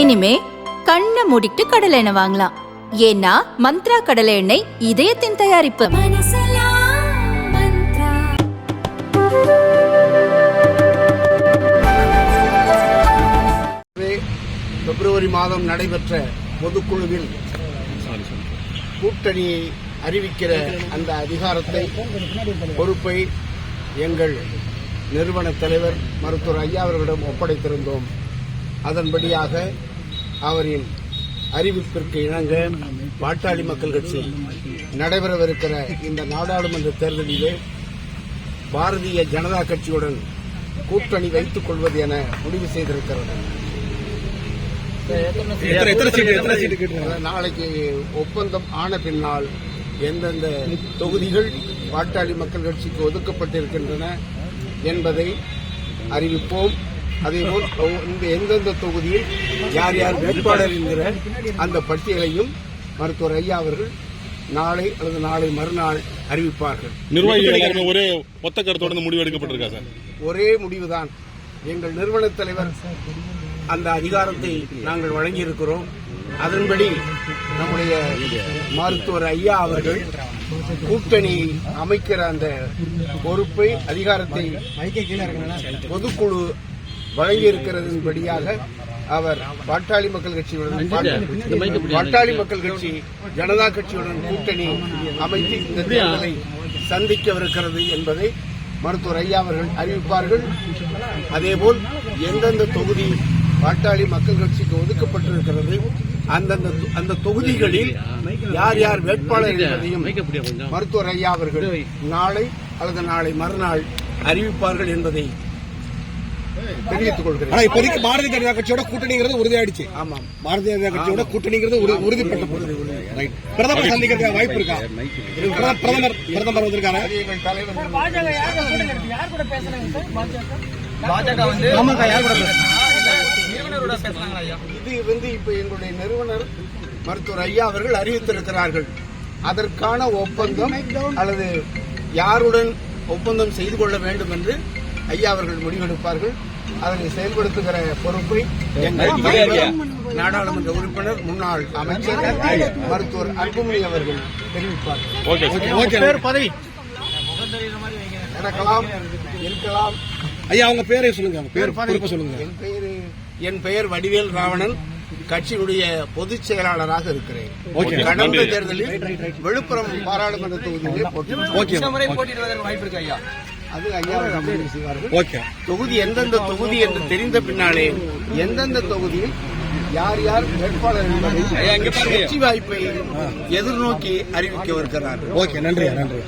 இனிமே கண்ணை மூடிட்டு கடலை எண்ணெய் வாங்கலாம். ஏன்னா மந்த்ரா கடலை எண்ணெய் இதயத்தின் தயாரிப்பு. பிப்ரவரி மாதம் நடைபெற்ற பொதுக்குழுவில் கூட்டணியை அறிவிக்கிற அந்த அதிகாரத்தை பொறுப்பை எங்கள் நிறுவன தலைவர் மருத்துவர் ஐயா அவர்களிடம் ஒப்படைத்திருந்தோம். அதன்படியாக அவரின் அறிவிப்பிற்கு இணங்க பாட்டாளி மக்கள் கட்சி நடைபெறவிருக்கிற இந்த நாடாளுமன்ற தேர்தலிலே பாரதிய ஜனதா கட்சியுடன் கூட்டணி வைத்துக் கொள்வது என முடிவு செய்திருக்கிறது. நாளைக்கு ஒப்பந்தம் ஆன பின்னால் எந்தெந்த தொகுதிகள் பாட்டாளி மக்கள் கட்சிக்கு ஒதுக்கப்பட்டிருக்கின்றன என்பதை அறிவிப்போம். அதேபோல் இந்த எந்தெந்த தொகுதியில் யார் யார் வேட்பாளர் என்கிற அந்த பட்டியலையும் மருத்துவர் ஐயா அவர்கள் நாளை அல்லது நாளை மறுநாள் அறிவிப்பார்கள். நிர்வாகிகள் ஒரே ஒத்த கருத்தோட முடிவு எடுக்கப்பட்டிருக்கா சார்? ஒரே முடிவுதான். எங்கள் நிறுவன தலைவர் அந்த அதிகாரத்தை நாங்கள் வழங்கியிருக்கிறோம். அதன்படி நம்முடைய மருத்துவர் ஐயா அவர்கள் கூட்டணி அமைக்கிற அந்த பொறுப்பை அதிகாரத்தை பொதுக்குழு வழங்கியிருக்கிறதன்படியாக அவர் பாட்டாளி மக்கள் கட்சியுடன் பாட்டாளி மக்கள் கட்சி ஜனதா கட்சியுடன் கூட்டணி அமைத்து இந்த தேர்தலை சந்திக்கவிருக்கிறது என்பதை மருத்துவர் ஐயா அவர்கள் அறிவிப்பார்கள். அதேபோல் எந்தெந்த தொகுதி பாட்டாளி மக்கள் கட்சிக்கு ஒதுக்கப்பட்டிருக்கிறது அந்தந்த அந்த தொகுதிகளில் யார் யார் வேட்பாளர் என்பதையும் மருத்துவர் ஐயா அவர்கள் நாளை அல்லது நாளை மறுநாள் அறிவிப்பார்கள் என்பதை தெரிவித்துக் கொள்கிறேன் ஆனா இப்போதைக்கு பாரதிய ஜனதா கட்சியோட கூட்டணிங்கிறது உறுதியாயிடுச்சு. ஆமாம் பாரதிய ஜனதா கட்சியோட கூட்டணிங்கிறது உறு- உறுதிப்பட்ட ரைட் பிரதமர் சந்திக்கிறதுக்கு வாய்ப்பு இருக்கா? பிரதமர் பிரதமர் வந்திருக்காரு? பாஜக வந்து ஆமாக்கா, யார் கூட இது வந்து இப்ப எங்களுடைய நிறுவனர் மருத்துவர் ஐயா அவர்கள் அறிவித்திருக்கிறார்கள். அதற்கான ஒப்பந்தம் அல்லது யாருடன் ஒப்பந்தம் செய்து கொள்ள வேண்டும் என்று ஐயா அவர்கள் முடிவெடுப்பார்கள். அதனை செயல்படுத்துகிற பொறுப்பை நாடாளுமன்ற உறுப்பினர் முன்னாள் அமைச்சர் மருத்துவர் அன்புமணி அவர்கள் தெரிவிப்பார்கள் ஓகே சார் ஓகே. பதவி? நடக்கலாம் இருக்கலாம் ஐயா அவங்க பேரை சொல்லுங்க அவங்க பேர் பொறுப்பை சொல்லுங்க. என் பெயர் என் பெயர் வடிவேல் ராவணன். கட்சியினுடைய பொதுச் செயலாளராக இருக்கிறேன். ஓகே. கடந்த தேர்தலில் விழுப்புரம் பாராளுமன்ற தொகுதியிலே போட்டியிடுவதற்கு வாய்ப்பு இருக்கு ஐயா. அது செய்வார்கள். ஓகே. தொகுதி எந்தெந்த தொகுதி என்று தெரிந்த பின்னாலே எந்தெந்த தொகுதியில் யார் யார் வேட்பாளர் என்பதை வெற்றி வாய்ப்பை எதிர்நோக்கி அறிவிக்கவிருக்கிறார்கள் ஓகே நன்றி. நன்றி